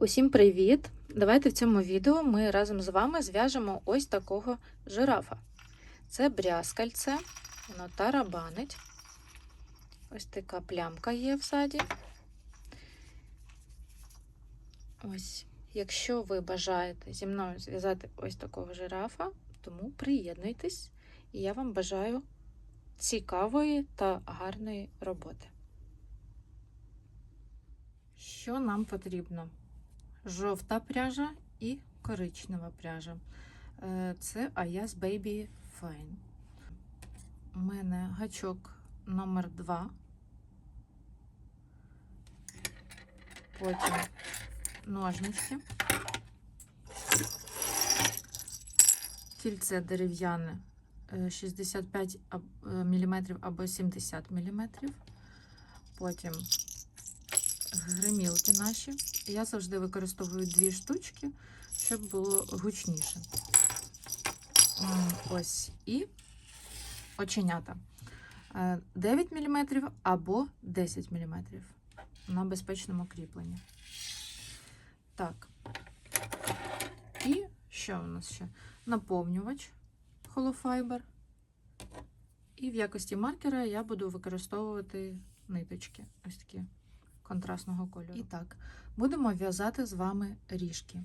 Усім привіт! Давайте в цьому відео ми разом з вами зв'яжемо ось такого жирафа. Це брязкальце, воно тарабанить. Ось така плямка є в саді. Ось, якщо ви бажаєте зі мною зв'язати ось такого жирафа, тому приєднуйтесь, і я вам бажаю цікавої та гарної роботи. Що нам потрібно? Жовта пряжа і коричнева пряжа. Е, Це Ayas Baby Fine. У мене гачок номер 2 Потім ножниці. Кільце дерев'яне е, 65 мм або 70 мм. Потім гримілки наші. Я завжди використовую дві штучки, щоб було гучніше. Ось і оченята. Е, 9 мм або 10 мм на безпечному кріпленні. Так. І що у нас ще? Наповнювач холофайбер. І в якості маркера я буду використовувати ниточки. Ось такі контрастного кольору. І так, будемо в'язати з вами ріжки.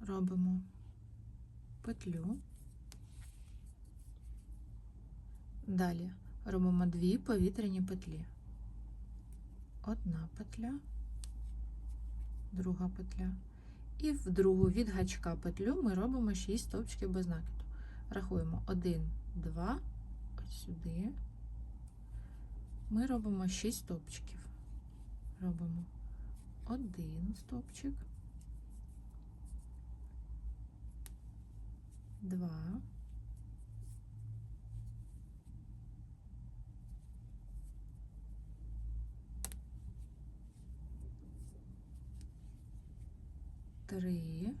Робимо петлю. Далі робимо дві повітряні петлі. Одна петля, друга петля. І в другу від гачка петлю ми робимо 6 стовпчиків без накиду. Рахуємо 1, 2, ось сюди. Ми робимо 6 стовпчиків. Робимо один стовпчик, два, три,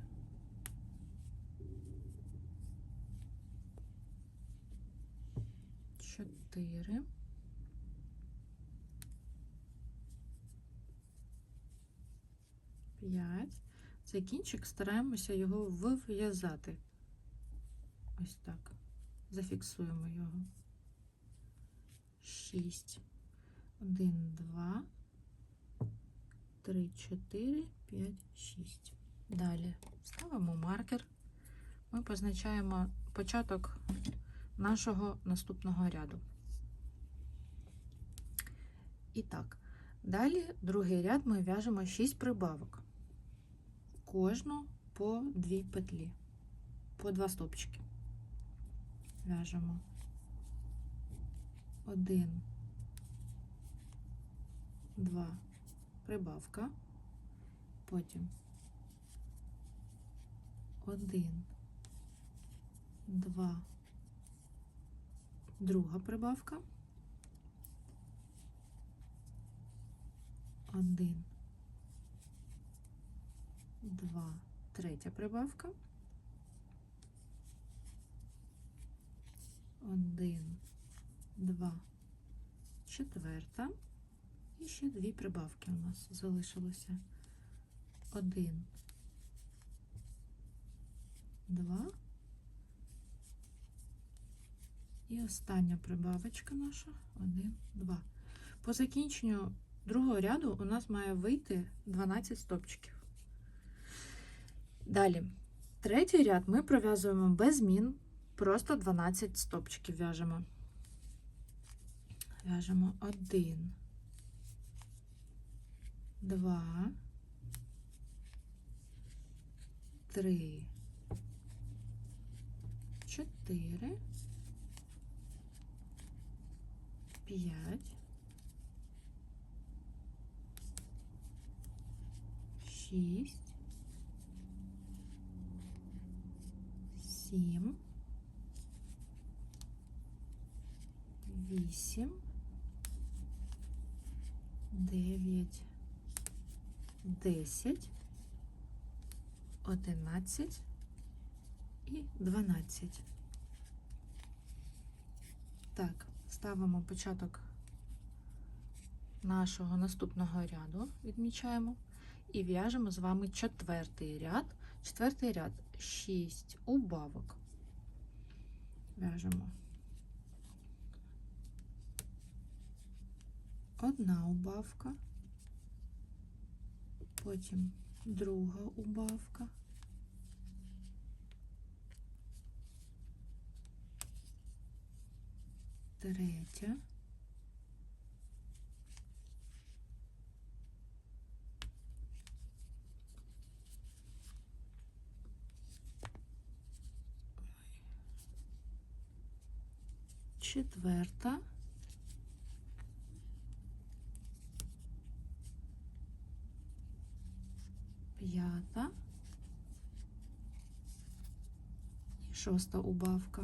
чотири. П'ять. Цей кінчик стараємося його вив'язати. Ось так. Зафіксуємо його. Шість. Один, два, три, чотири, п'ять, шість. Далі ставимо маркер. Ми позначаємо початок нашого наступного ряду. І так, далі другий ряд ми в'яжемо 6 прибавок. Кожну по 2 петлі, по 2 стопчики. В'яжемо. Один, два, прибавка, потім. Один, два, друга прибавка. Один, два, третя прибавка. Один, два, четверта. І ще дві прибавки у нас залишилося. Один, два. І остання прибавочка наша. Один, два. По закінченню другого ряду у нас має вийти 12 стопчиків. Далі, третій ряд ми пров'язуємо без змін, просто 12 стопчиків в'яжемо. В'яжемо 1, 2, 3, 4, 5, шість, сім, вісім, дев'ять, десять, одинадцять і дванадцять. Так, ставимо початок нашого наступного ряду, відмічаємо. і в'яжемо з вами четвертий ряд. Четвертий ряд 6 убавок. В'яжемо. Одна убавка, потім друга убавка. Третя. Четверта. П'ята. І шоста убавка.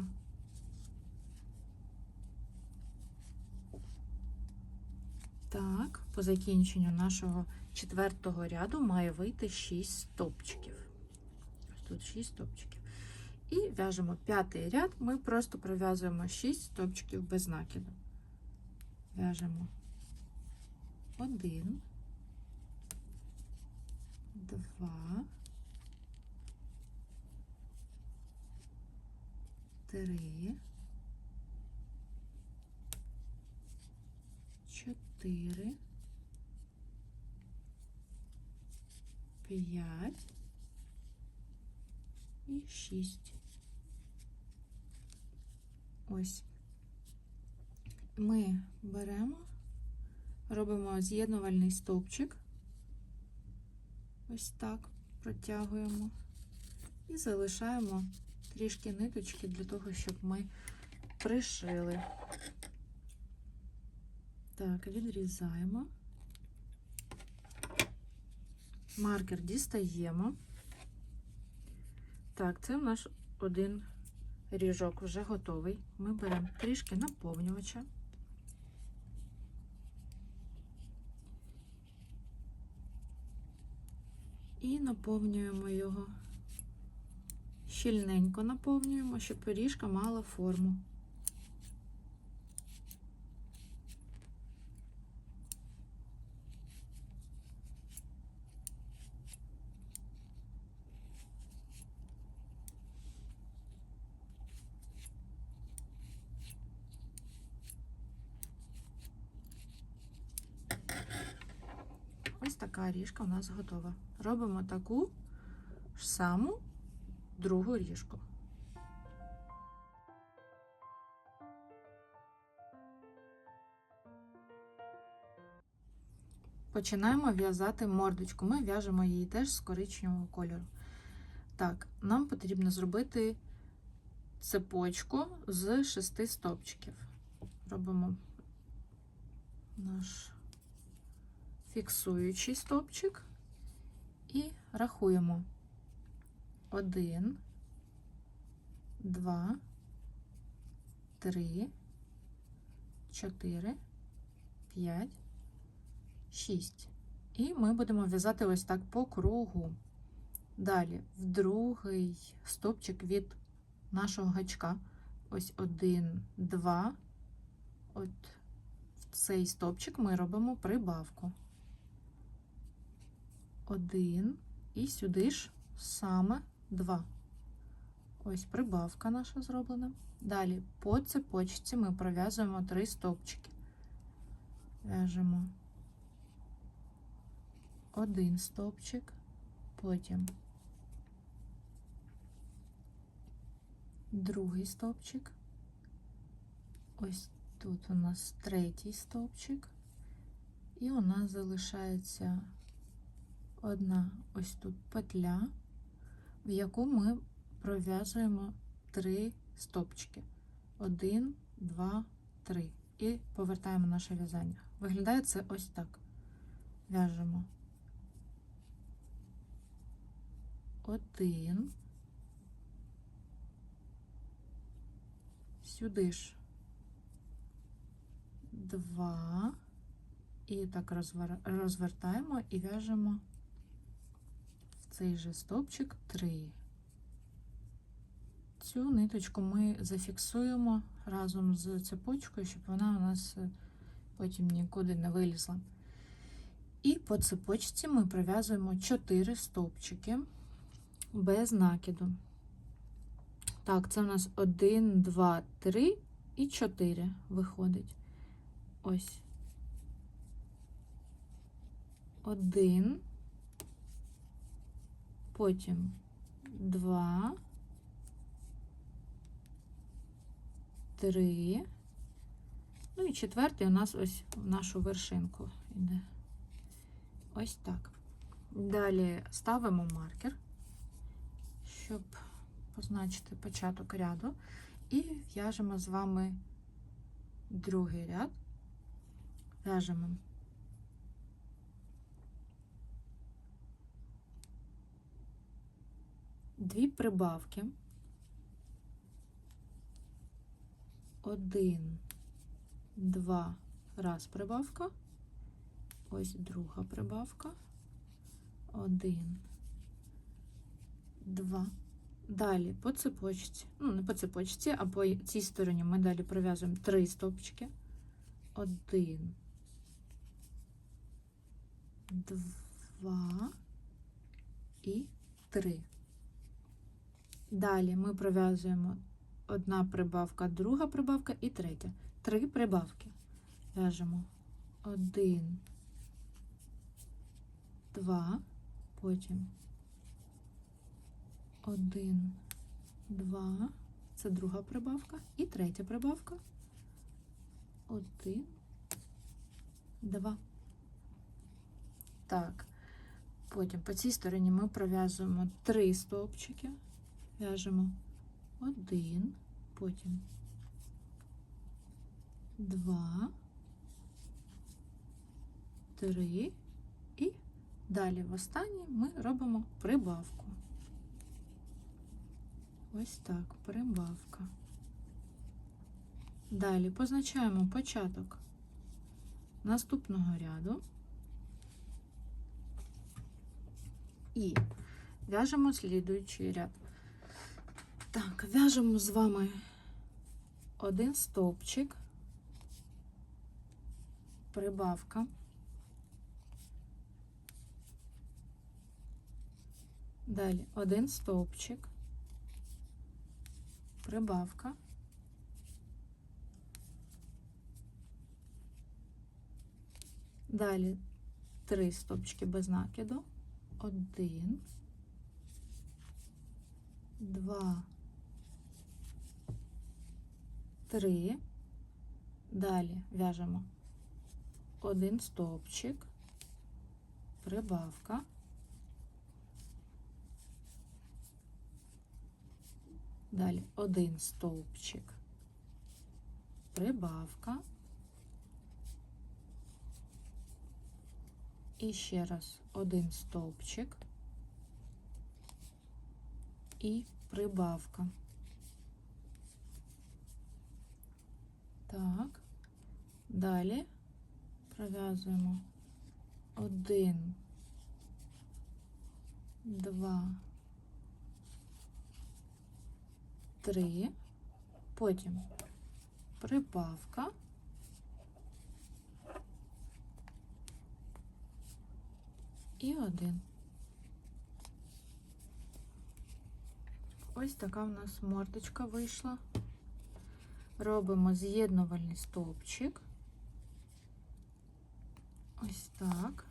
Так, по закінченню нашого четвертого ряду має вийти 6 стопчиків. Тут 6 стопчиків. І в'яжемо п'ятий ряд, ми просто пров'язуємо 6 стопчиків без накиду. В'яжемо один, два, три, чотири, п'ять і шість. Ось. Ми беремо, робимо з'єднувальний стовпчик. Ось так протягуємо і залишаємо трішки ниточки для того, щоб ми пришили. Так, відрізаємо. Маркер дістаємо. Так, це наш один ріжок вже готовий. Ми беремо трішки наповнювача. І наповнюємо його. Щільненько наповнюємо, щоб пиріжка мала форму. Ось така ріжка у нас готова. Робимо таку ж саму другу ріжку. Починаємо в'язати мордочку. Ми в'яжемо її теж з коричневого кольору. Так, нам потрібно зробити цепочку з шести стопчиків. Робимо наш фіксуючий стовпчик і рахуємо 1, 2, 3, 4, 5, 6. І ми будемо в'язати ось так по кругу. Далі, в другий стовпчик від нашого гачка. Ось 1, 2. От в цей стовпчик ми робимо прибавку. Один і сюди ж саме два. Ось прибавка наша зроблена. Далі по цепочці ми пров'язуємо три стовпчики. В'яжемо один стовпчик, потім другий стовпчик. Ось тут у нас третій стовпчик, і у нас залишається одна ось тут петля, в яку ми пров'язуємо три стопчики. Один, два, три. І повертаємо наше в'язання. Виглядає це ось так. В'яжемо один, сюди ж два, і так розвертаємо і в'яжемо цей же стовпчик 3. Цю ниточку ми зафіксуємо разом з цепочкою, щоб вона у нас потім нікуди не вилізла. І по цепочці ми пров'язуємо 4 стовпчики без накиду. Так, це у нас 1, 2, 3 і 4 виходить. Ось. Один. Потім два. Три. Ну і четвертий у нас ось в нашу вершинку йде. Ось так. Далі ставимо маркер, щоб позначити початок ряду, і в'яжемо з вами другий ряд. В'яжемо дві прибавки. Один, два, раз прибавка. Ось друга прибавка. Один, два. Далі по цепочці, ну не по цепочці, а по цій стороні ми далі пров'язуємо три стовпчики. Один, два і три. Далі ми пров'язуємо одна прибавка, друга прибавка і третя. Три прибавки. В'яжемо один, два, потім один, два, це друга прибавка і третя прибавка. Один, два. Так. Потім по цій стороні ми пров'язуємо три стовпчики. В'яжемо один, потім два, три і далі в останній ми робимо прибавку. Ось так, прибавка. Далі позначаємо початок наступного ряду і в'яжемо слідуючий ряд. Так, в'яжемо з вами один стовпчик, прибавка. Далі один стовпчик, прибавка. Далі три стовпчики без накиду. Один, два, три. Далі в'яжемо один стовпчик, прибавка. Далі один стовпчик, прибавка. І ще раз один стовпчик і прибавка. Так, далі пров'язуємо один, два, три, потім прибавка. І один. Ось така в нас мордочка вийшла. Робимо з'єднувальний стовпчик. Ось так.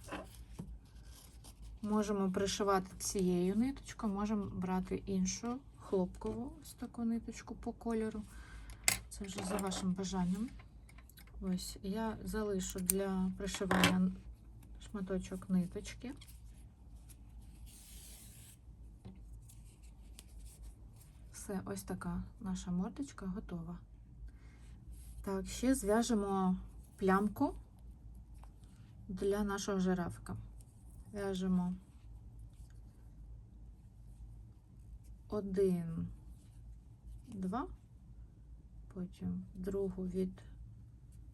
Можемо пришивати цією ниточкою, можемо брати іншу хлопкову ось таку ниточку по кольору. Це вже за вашим бажанням. Ось я залишу для пришивання шматочок ниточки. Все, ось така наша мордочка готова. Так, ще зв'яжемо плямку для нашого жирафика. В'яжемо один, два, потім другу від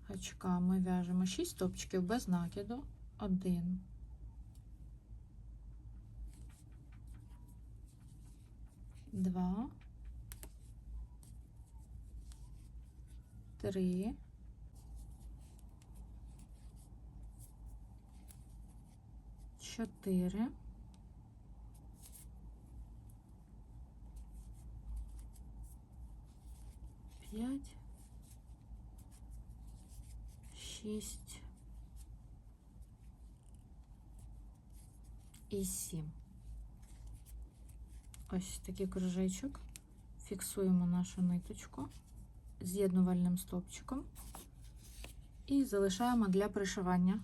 гачка ми в'яжемо 6 стопчиків без накиду. Один. Два. Три. чотири. П'ять. Шість. І сім. Ось такий кружечок. Фіксуємо нашу ниточку з'єднувальним стовпчиком і залишаємо для пришивання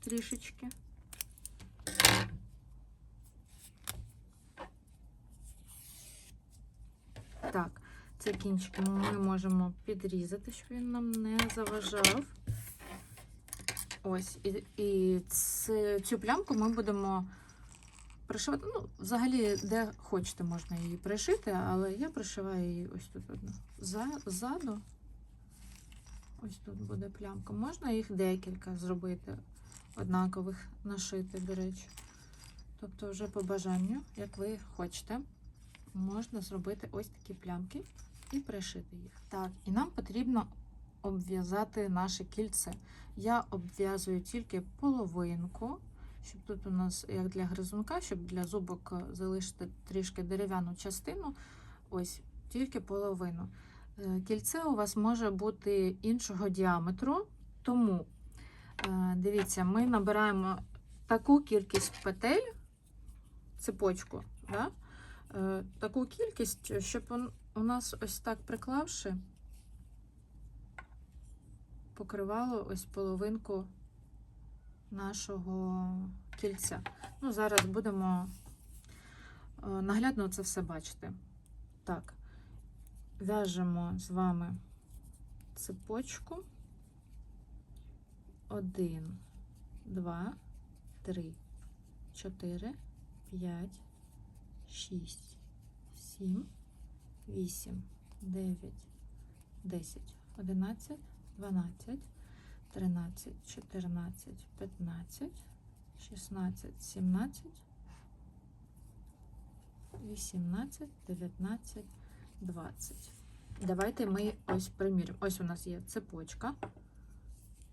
трішечки. Так, цей кінчик ми можемо підрізати, щоб він нам не заважав. Ось, і, і цю плямку ми будемо пришивати. Ну, взагалі, де хочете, можна її пришити, але я пришиваю її ось тут одну. Ззаду. Ось тут буде плямка. Можна їх декілька зробити, однакових нашити, до речі. Тобто, вже по бажанню, як ви хочете, можна зробити ось такі плямки і пришити їх. Так, і нам потрібно обв'язати наше кільце. Я обв'язую тільки половинку, щоб тут у нас, як для гризунка, щоб для зубок е, залишити трішки дерев'яну частину. Ось, тільки половину. Е, Кільце у вас може бути іншого діаметру, тому е, дивіться, ми набираємо таку кількість петель, цепочку, да? таку кількість, щоб у нас ось так приклавши, покривало ось половинку нашого кільця. Ну, зараз будемо е, наглядно це все бачити. Так, в'яжемо з вами цепочку. Один, два, три, чотири, п'ять, шість, сім, вісім, дев'ять, десять, одинадцять, дванадцять, тринадцять, чотирнадцять, п'ятнадцять, шістнадцять, сімнадцять, вісімнадцять, дев'ятнадцять, двадцять. Давайте ми ось приміряємо. Ось у нас є цепочка,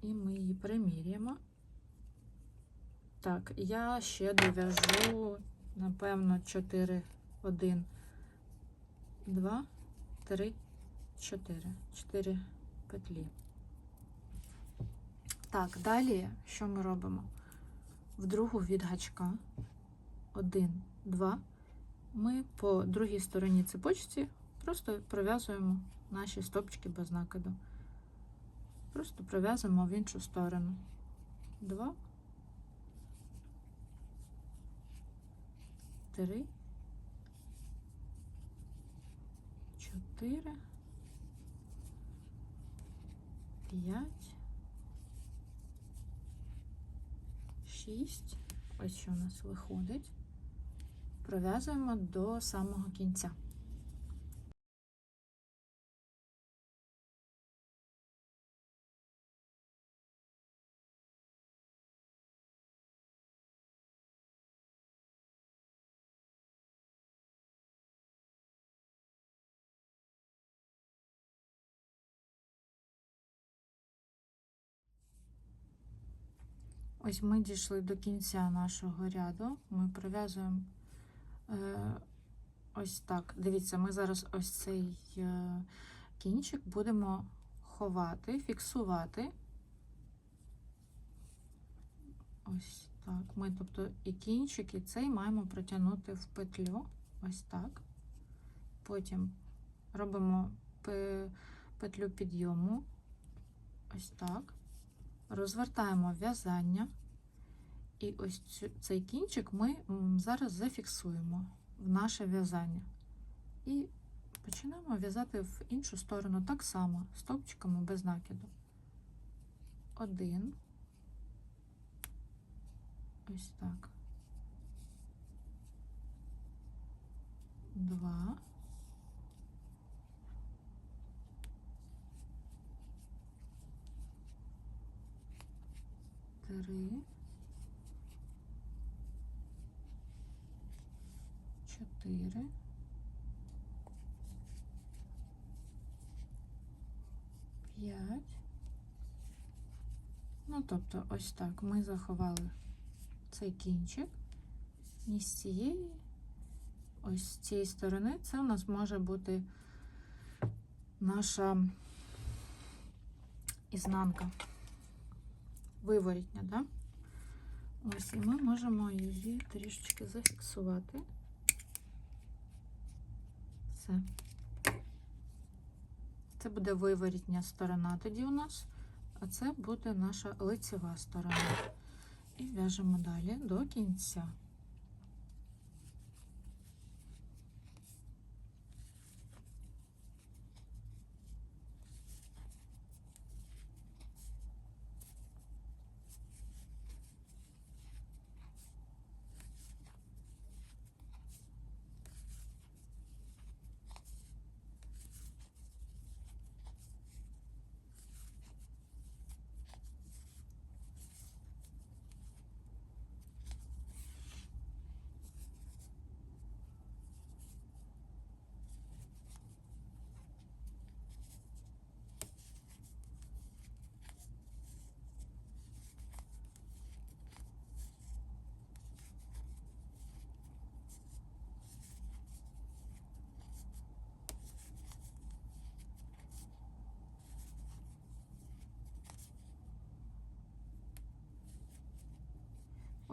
і ми її приміряємо. Так, я ще дов'яжу, напевно, 4, 1, 2, 3, 4. 4 петлі. Так, далі що ми робимо? В другу від гачка 1, 2. Ми по другій стороні цепочці просто пров'язуємо наші стопчики без накиду. Просто пров'язуємо в іншу сторону. 2, 3, 4, 5, 6. Ось що у нас виходить. Пров'язуємо до самого кінця. Ось ми дійшли до кінця нашого ряду. Ми пров'язуємо е, ось так. Дивіться, ми зараз ось цей е, кінчик будемо ховати, фіксувати. Ось так. Ми, тобто, і кінчик, і цей маємо протягнути в петлю. Ось так. Потім робимо пе- петлю підйому. Ось так розвертаємо в'язання, і ось цей кінчик ми зараз зафіксуємо в наше в'язання. І починаємо в'язати в іншу сторону так само, стовпчиками без накиду. Один. Ось так. Два. Три, чотири, п'ять. Ну, тобто, ось так. Ми заховали цей кінчик, ні з цієї, ось з цієї сторони, це у нас може бути наша ізнанка, виворітня, да? Ось, і ми можемо її трішечки зафіксувати. Все. Це буде виворітня сторона тоді у нас, а це буде наша лицева сторона. І в'яжемо далі до кінця.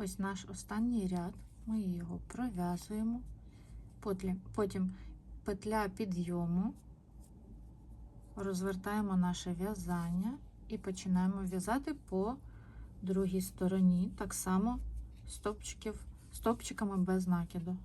Ось наш останній ряд. Ми його пров'язуємо. Потім петля підйому, розвертаємо наше в'язання і починаємо в'язати по другій стороні, так само стопчиками без накиду.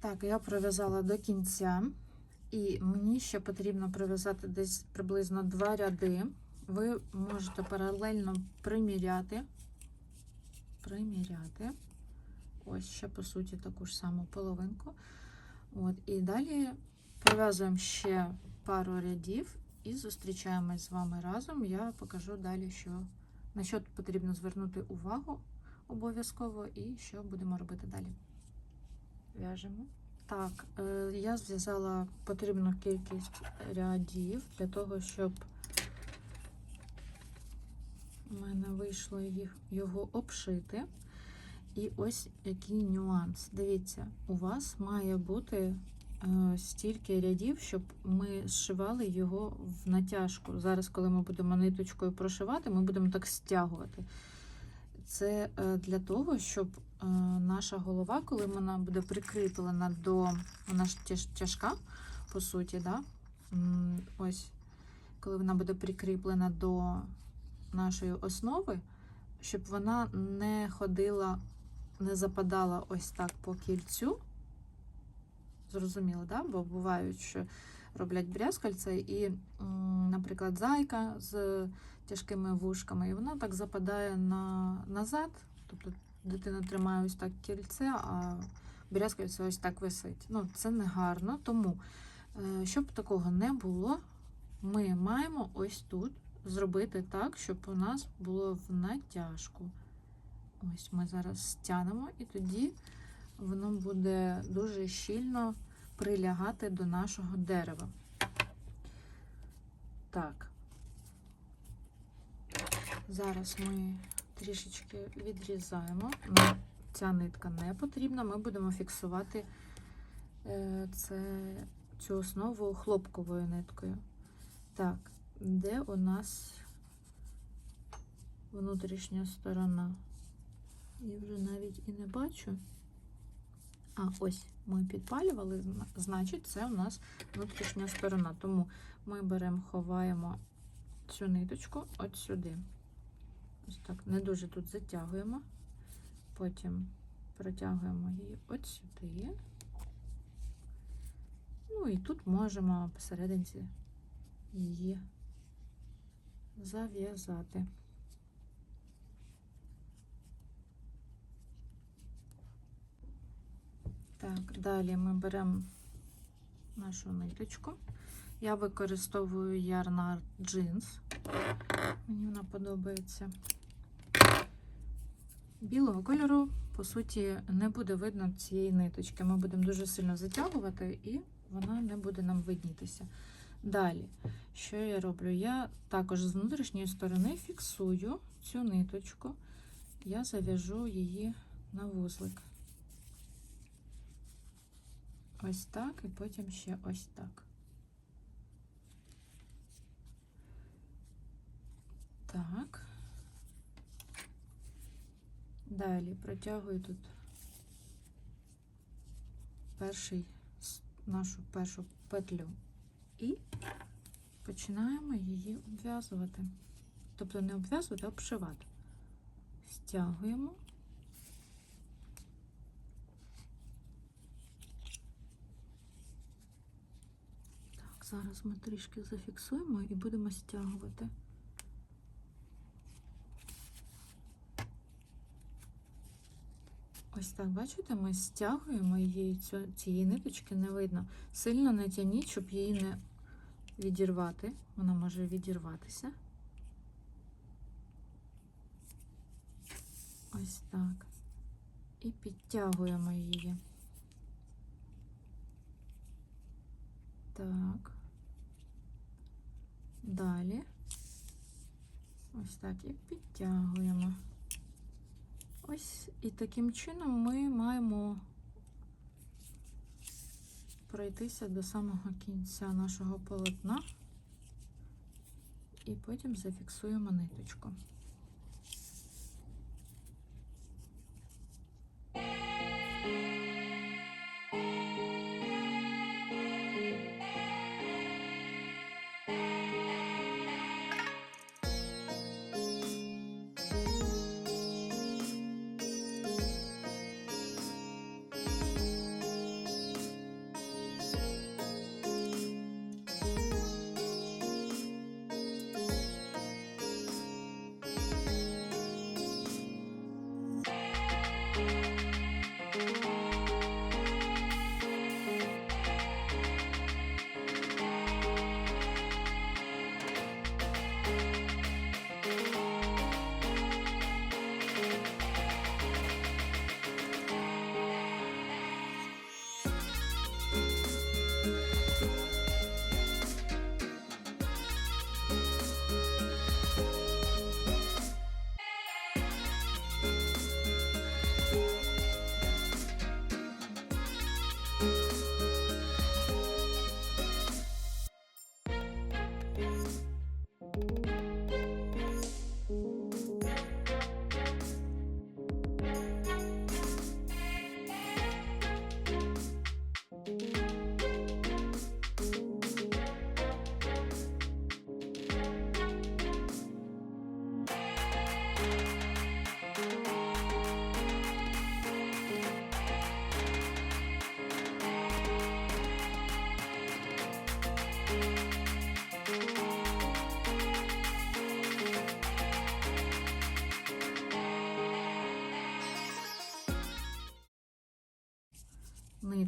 Так, я пров'язала до кінця, і мені ще потрібно пров'язати десь приблизно два ряди. Ви можете паралельно приміряти. Приміряти. Ось ще, по суті, таку ж саму половинку. От, і далі пров'язуємо ще пару рядів і зустрічаємось з вами разом. Я покажу далі, що, на що потрібно звернути увагу обов'язково і що будемо робити далі. В'яжемо. Так, е, я зв'язала потрібну кількість рядів для того, щоб у мене вийшло їх, його обшити. І ось який нюанс. Дивіться, у вас має бути е, стільки рядів, щоб ми зшивали його в натяжку. Зараз, коли ми будемо ниточкою прошивати, ми будемо так стягувати. Це е, для того, щоб е, наша голова, коли вона буде прикріплена до вона ж тяжка, по суті, да? Ось, коли вона буде прикріплена до нашої основи, щоб вона не ходила, не западала ось так по кільцю. Зрозуміло, да? бо бувають, що роблять брязкальце і, наприклад, зайка з тяжкими вушками, і вона так западає на, назад. Тобто дитина тримає ось так кільце, а брязкальце ось так висить. Ну, це не гарно. Тому, е, щоб такого не було, ми маємо ось тут зробити так, щоб у нас було в натяжку. Ось ми зараз стягнемо, і тоді воно буде дуже щільно прилягати до нашого дерева. Так. Зараз ми трішечки відрізаємо. Нам ця нитка не потрібна. Ми будемо фіксувати е, це, цю основу хлопковою ниткою. Так, де у нас внутрішня сторона? Я вже навіть і не бачу. А, ось ми підпалювали, значить, це у нас внутрішня сторона. Тому ми беремо, ховаємо цю ниточку от сюди. Ось так, не дуже тут затягуємо. Потім протягуємо її от сюди. Ну і тут можемо посерединці її зав'язати. Так, далі ми беремо нашу ниточку. Я використовую ярнар джинс. Мені вона подобається. Білого кольору, по суті, не буде видно цієї ниточки. Ми будемо дуже сильно затягувати, і вона не буде нам виднітися. Далі, що я роблю? Я також з внутрішньої сторони фіксую цю ниточку, я зав'яжу її на вузлик. Ось так, і потім ще ось так. Так. Далі протягую тут перший, нашу першу петлю і починаємо її обв'язувати. Тобто не обв'язувати, а обшивати. Стягуємо. Так, зараз ми трішки зафіксуємо і будемо стягувати. Ось так, бачите, ми стягуємо її, цієї ниточки не видно. Сильно не тяніть, щоб її не відірвати. Вона може відірватися. Ось так. І підтягуємо її. Так. Далі. Ось так і підтягуємо. Ось і таким чином ми маємо пройтися до самого кінця нашого полотна і потім зафіксуємо ниточку.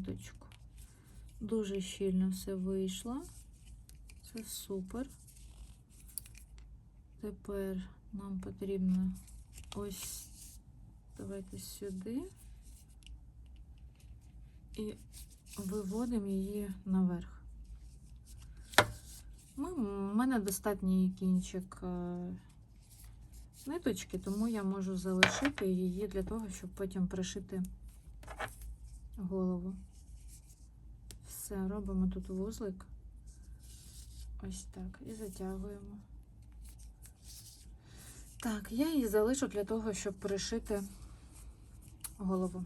Ниточку. Дуже щільно все вийшло. Це супер. Тепер нам потрібно ось давайте сюди і виводимо її наверх. Ми, у мене достатній кінчик е, ниточки, тому я можу залишити її для того, щоб потім пришити голову. Все, робимо тут вузлик. Ось так. І затягуємо. Так, я її залишу для того, щоб пришити голову.